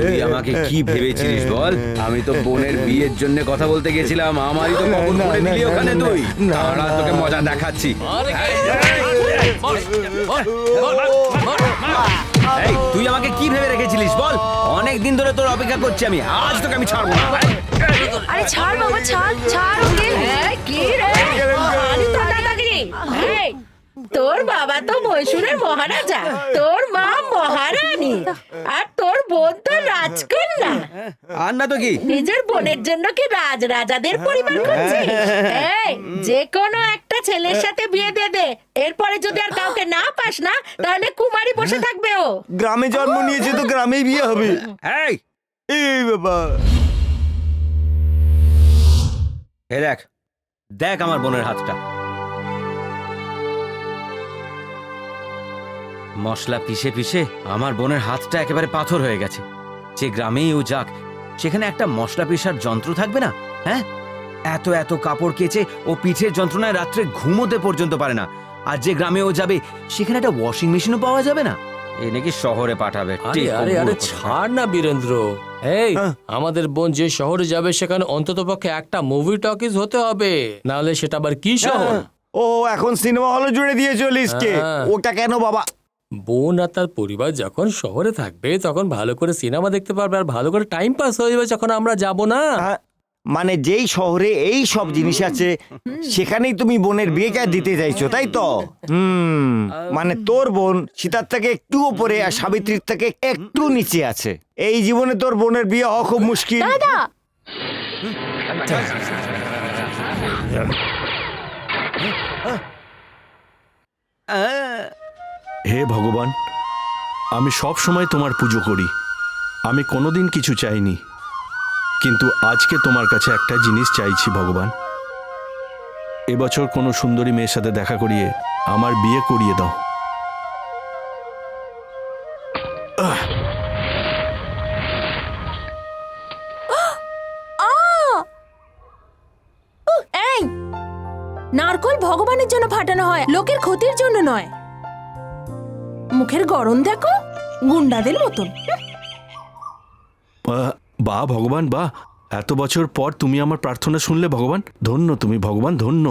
তুই আমাকে কি ভেবেছিলিস বল আমি তো বোনের বিয়ের জন্য কথা বলতে গেছিলাম আমারই তো কবর না, করে দিলি ওখানে তুই না, তোকে মজা দেখাচ্ছি এই তুই আমাকে কি ভেবে রেখেছিলিস বল অনেক দিন ধরে তোর অপেক্ষা করছি আমি আজ তোকে আমি ছাড়বো না আরে ছাড় বাবা ছাড় ছাড় ওকে কি রে আরে তো দাদাগিরি এই, তোর বাবা তো মহীশূরের মহারাজা। তোর মা মহারানী। আর তোর বোন তো রাজকন্যা। আর না তো কি? নিজের বোনের জন্য কি রাজ রাজাদের পরিবার করছে এই যে কোনো একটা ছেলের সাথে বিয়ে দিয়ে দে। এরপরে যদি আর কাউকে না পাস না তাহলে কুমারী বসে থাকবে ও। গ্রামে জন্ম নিয়েছে তো গ্রামেই বিয়ে হবে। এই! এই বাবা হে দেখ দেখ আমার বোনের হাতটা। মশলা পিষে পিষে আমার বোনের হাতটা একেবারে পাথর হয়ে গেছে। যে গ্রামেই ও যাক সেখানে একটা মশলা পিষার যন্ত্র থাকবে না হ্যাঁ? এত এত কাপড় কেচে ও পিঠের যন্ত্রণায় রাত্রে ঘুমোতে পর্যন্ত পারে না আর যে গ্রামে ও যাবে সেখানে একটা ওয়াশিং মেশিনও পাওয়া যাবে না? এ নাকি শহরে পাঠাবে আরে আরে আরে ছাড় না বীরেন্দ্র। এই হ্যাঁ। আমাদের বোন যে শহরে যাবে সেখানে অন্তত পক্ষে একটা মুভি টকিজ হতে হবে। নাহলে সেটা আবার কি শহর? ও এখন সিনেমা হলে জুড়ে দিয়েছ লিস্টকে হ্যাঁ। ওটা কেন বাবা? বোন আর তার পরিবার যখন শহরে থাকবে তখন ভালো করে সিনেমা দেখতে পারবে আর ভালো করে টাইম পাস হয়ে যাবে যখন আমরা যাব না। হ্যাঁ, মানে যেই শহরে এই সব জিনিস আছে সেখানেই তুমি বোনের বিয়ে বিয়েটা দিতে চাইছো তাই তো? হুম মানে তোর বোন সীতার থেকে একটু উপরে আর সাবিত্রীর থেকে একটু নিচে আছে। এই জীবনে তোর বোনের বিয়ে হওয়া খুব মুশকিল। দাদা! আহ, হে ভগবান, আমি সব সময় তোমার পুজো করি। আমি কোনোদিন কিছু চাইনি। কিন্তু আজকে তোমার কাছে একটা জিনিস চাইছি ভগবান। এবছর কোনো সুন্দরী মেয়ের সাথে দেখা করিয়ে আমার বিয়ে করিয়ে দাও। নারকল ভগবানের জন্য ফাটানো হয়, লোকের ক্ষতির জন্য নয়। মুখের গরম দেখো গুন্ডাদের মতন। বাহ ভগবান বাহ এত বছর পর তুমি আমার প্রার্থনা শুনলে ভগবান। ধন্য তুমি ভগবান ধন্য?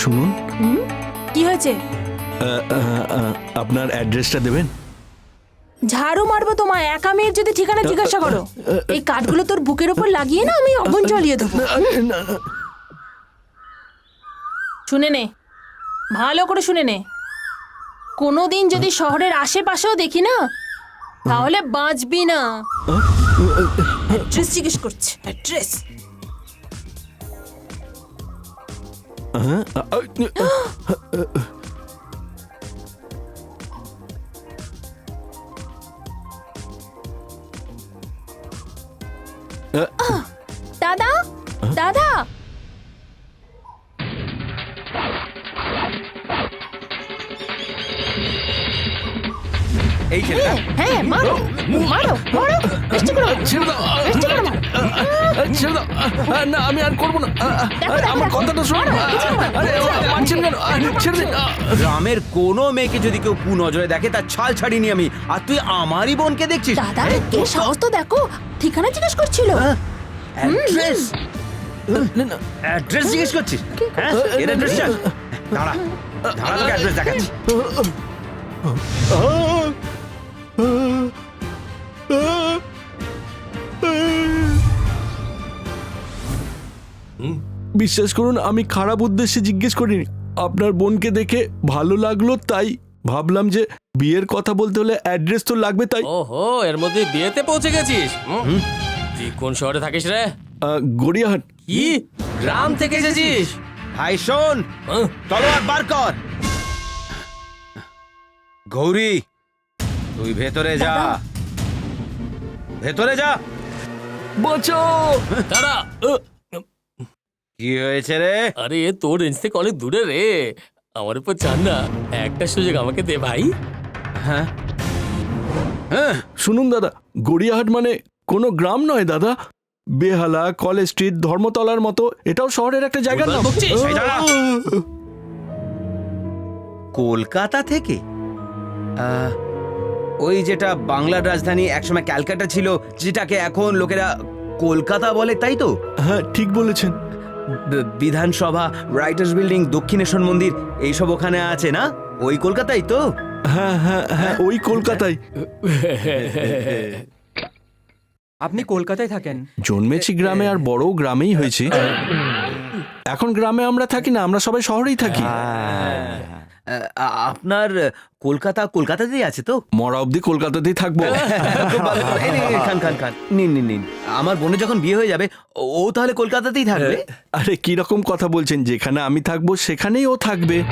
শুনুন। কি হয়েছে? আপনার অ্যাড্রেসটা দেবেন? ঝাড়ু মারবো তোমায় একা মেয়ের যদি ঠিকানা জিজ্ঞাসা করো। এই কাঠগুলো তোর বুকের উপর লাগিয়ে না আমি অবন জ্বলিয়ে দেবো। শুনে নে। ভালো করে শুনে নে। কোনো দিন যদি শহরের আশেপাশেও দেখি না তাহলে বাঁচবি না। অ্যাড্রেস জিজ্ঞেস করছে। অ্যাড্রেস আহ, হ্যাঁ মারো মারো মারো। চেষ্টা করো ছেড়ে দাও। চেষ্টা করো ছেড়ে দাও। না আমি আর করব না। আরে, আমার দেখো। কথাটা শোনো। মারো, আরে মারছেন কেন? ছেড়ে দিন গ্রামের কোনো মেয়েকে যদি কেউ কু নজরে দেখে তার ছাল ছাড়িনি আমি। আর তুই আমারই বোনকে দেখছিস? দাদা কে সাহস তো দেখো। ঠিকানা জিজ্ঞেস করছিল। অ্যাড্রেস। অ্যাড্রেস জিজ্ঞেস করছিস? হ্যাঁ এর অ্যাড্রেস দাঁড়া দাঁড়া তোকে অ্যাড্রেস দেখাচ্ছি। বিশ্বাস করুন আমি খারাপ উদ্দেশ্যে জিজ্ঞেস করিনি। আপনার বোনকে দেখে ভালো লাগল তাই ভাবলাম যে বিয়ের কথা বলতে হলে অ্যাড্রেস তো লাগবে তাই ওহো এর মধ্যে বিয়েতে পৌঁছে গেছিস? তুই কোন শহরে থাকিস রে? গড়িয়াহাট। কি? গ্রাম থেকে এসেছিস? ভাই শোন। তলোয়ার বার কর। গৌরী তুই ভেতরে যা। ভেতরে যা। বাঁচাও দাঁড়া। কি হয়েছে রে? আরে তোর রেঞ্জ থেকে অনেক দূরে রে। আমার উপর চান না। একটা সুযোগ আমাকে দে ভাই। হ্যাঁ। হ্যাঁ শুনুন দাদা। গড়িয়াহাট মানে কোনো গ্রাম নয় দাদা। বেহালা কলেজ স্ট্রিট ধর্মতলার মতো। এটাও শহরের একটা জায়গা না। কলকাতা থেকে আহ, ওই যেটা বাংলার রাজধানী একসময় ক্যালকাটা ছিল যেটাকে এখন লোকেরা কলকাতা বলে তাই তো? হ্যাঁ ঠিক বলেছেন। বিধানসভা রাইটার্স বিল্ডিং দক্ষিণেশ্বর মন্দির এইসব ওখানে আছে না? ওই কলকাতাই তো? হ্যাঁ হ্যাঁ হ্যাঁ ওই কলকাতায় আপনি কলকাতায় থাকেন? জন্মেছি গ্রামে আর বড় গ্রামেই হয়েছি। এখন গ্রামে আমরা থাকি না আমরা সবাই শহরেই থাকি। আ- আপনার কলকাতা কলকাতাতেই আছে তো? মরা অবধি কলকাতাতেই থাকব। খুব ভালো এই নিন, নিন, খান খান খান। নিন নিন নিন। আমার বোনের যখন বিয়ে হয়ে যাবে ও- ও তাহলে কলকাতাতেই থাকবে? আরে কি রকম কথা বলছেন? যেখানে আমি থাকব সেখানেই ও থাকবে।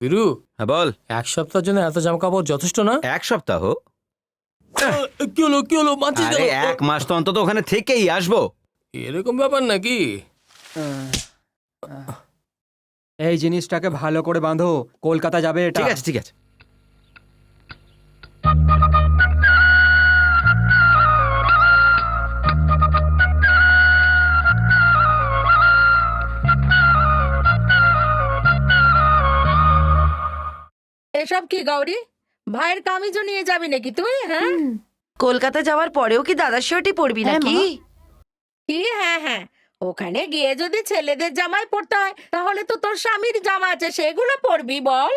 বিরু হ্যাঁ বল। এক সপ্তাহের জন্য এত জামা কাপড় যথেষ্ট না? এক সপ্তাহ? কি হলো কি হলো? মানছিস আরে এক মাস তো অন্তত ওখানে থেকেই আসব। এরকম ব্যাপার নাকি? এই জিনিসটাকে ভালো করে বাঁধো কলকাতা যাবে এটা। ঠিক আছে ঠিক আছে। এসব কি গৌরী? ভাইয়ের কামিজও নিয়ে যাবি নাকি তুই হ্যাঁ? কলকাতা যাওয়ার পরেও কি দাদার শার্টই পরবি হ্যাঁ, নাকি? কি হ্যাঁ হ্যাঁ। ওখানে গিয়ে যদি ছেলেদের জামাই পড়তে হয় তাহলে তো তোর স্বামীর জামা আছে সেগুলো পরবি বল।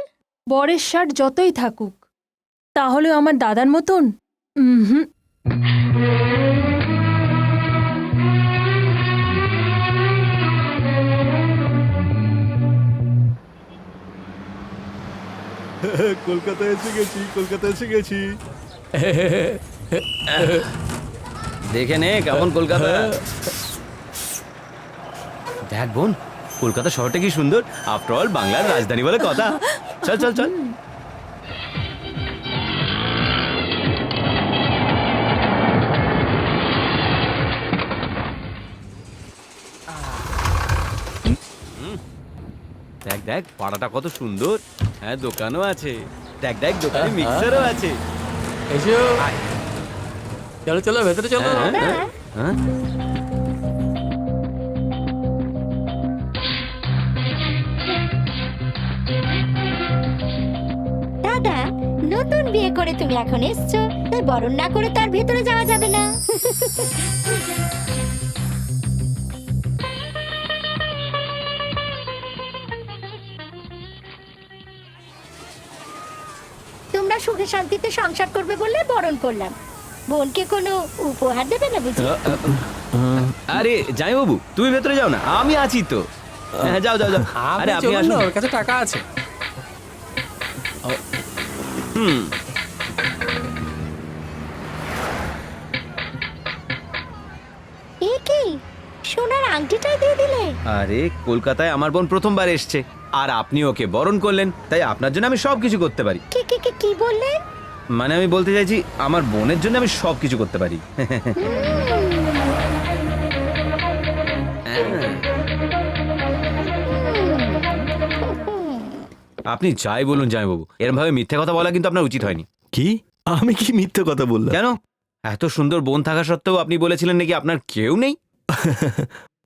বরের শার্ট যতই থাকুক তাহলে আমার দাদার মতন? হুম। কলকাতায় এসে গেছি কলকাতায় এসে গেছি। দেখে নে কেমন কলকাতা। দেখ বোন কলকাতা শহরটা কি সুন্দর। আফটার অল বাংলার রাজধানী বলে কথা। চল চল চল। দেখ দেখ পাড়াটা কত সুন্দর। হ্যাঁ দোকানও আছে। দেখ দেখ দোকানে মিক্সারও আছে। এসো। চলো চলো ভেতরে চলো। হ্যাঁ, হ্যাঁ, হ্যাঁ। দাদা নতুন বিয়ে করে তুমি এখন এসছো। তাই বরণ না করে তার ভেতরে যাওয়া যাবে না। তোমরা সুখে শান্তিতে সংসার করবে বললে বরণ করলাম। বোনকে কোনো উপহার দেবে না বুঝি? আরে যাই বাবু তুমি ভেতরে যাও না আমি আছি তো। হ্যাঁ যাও যাও যাও। আরে আপনি আসুন। ওর কাছে টাকা আছে। হুম কি? সোনার আংটিটাই দিয়ে দিলে। আরে কলকাতায় আমার বোন প্রথমবার এসছে আর আপনি ওকে বরণ করলেন তাই আপনার জন্য আমি সব কিছু করতে পারি। কি কি কি বললেন? মানে আমি বলতে চাইছি আমার বোনের জন্য আমি সব কিছু করতে পারি। আপনি যাই বলুন যাই বাবু এরম ভাবে মিথ্যে কথা বলা কিন্তু আপনার উচিত হয়নি। কি? আমি কি মিথ্যে কথা বললাম? কেন? এত সুন্দর বোন থাকা সত্ত্বেও আপনি বলেছিলেন নাকি আপনার কেউ নেই?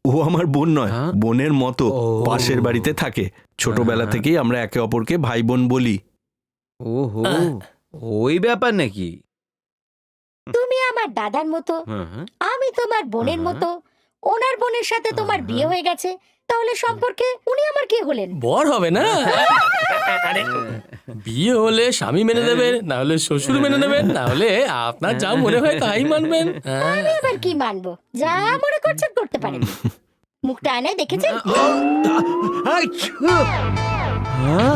ও আমার বোন নয় হ্যাঁ? বোনের মতো ও। পাশের বাড়িতে থাকে। ছোটবেলা হ্যাঁ। থেকেই আমরা একে অপরকে ভাই বোন বলি। ওহো ওই ব্যাপার নাকি তুমি আমার দাদার মতো হ্যাঁ, হ্যাঁ। আমি তোমার বোনের মতো ওনার বোনের সাথে তোমার বিয়ে হয়ে গেছে তাহলে সম্পর্কে উনি আমার কি হলেন বর হবে না আরে, বিয়ে হলে স্বামী মেনে নেবেন না হলে শ্বশুর মেনে নেবেন না হলে আপনার যা মনে হয় তাই মানবেন হ্যাঁ। আমি আবার কি মানবো যা মনে করছেন করতে পারেন মুখটা আয়নায় দেখেছেন হ্যাঁ?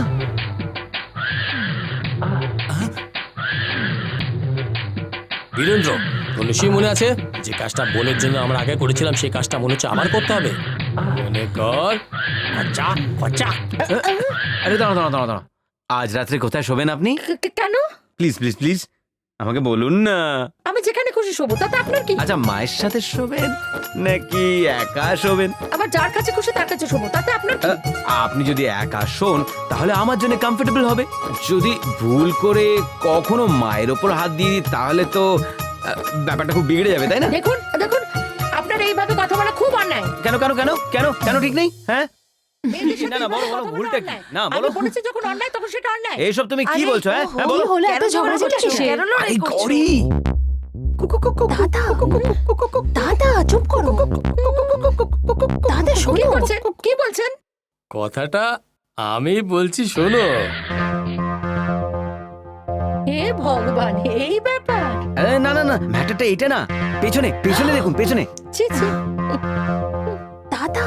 বীরেন্দ্র তো নিশ্চয়ই মনে আছে যে কাজটা বোনের জন্য আমরা আগে করেছিলাম সেই কাজটা মনে হচ্ছে আমার করতে হবে? মনে কর। খরচা খরচা। আরে দাঁড়া দাঁড়া দাঁড়া দাঁড়া আজ রাত্রে কোথায় শোবেন আপনি? কেন? প্লিজ প্লিজ প্লিজ আমাকে বলুন না। আমি যেখানে খুশি শোবো তাতে আপনার কি? আচ্ছা মায়ের সাথে শোবেন নাকি একা শোবেন? আবার যার কাছে খুশি তার কাছে শোবো তাতে আপনার কি? আপনি যদি একা শোন তাহলে আমার জন্য কমফোর্টেবল হবে। যদি ভুল করে কখনো মায়ের ওপর হাত দিয়ে দিই তাহলে তো ব্যাপারটা খুব বিগড়ে যাবে তাই না? দেখুন দেখুন আপনার এইভাবে কথা বলা খুব অন্যায়। কেন কেন কেন কেন কেন ঠিক নেই? হ্যাঁ? মেয়েদের না, না, বলো, এইভাবে বলো, ভুলটা কি? না, বলো। বলেছি যখন অন্যায় তখন সেটা অন্যায়। এইসব তুমি কি বলছো হ্যাঁ? হ্যাঁ কি বলো হলো কেন এত করছ? কিসের? কেন দাদা চুপ করো। দাদা কি শোনো। বলছেন? কি বলছেন? কথাটা আমি বলছি শোনো। হে ভগবান এই ব্যাপার। না না না ম্যাটারটা এটা না। পেছনে পেছনে দেখুন পেছনে। ছি ছি। দাদা।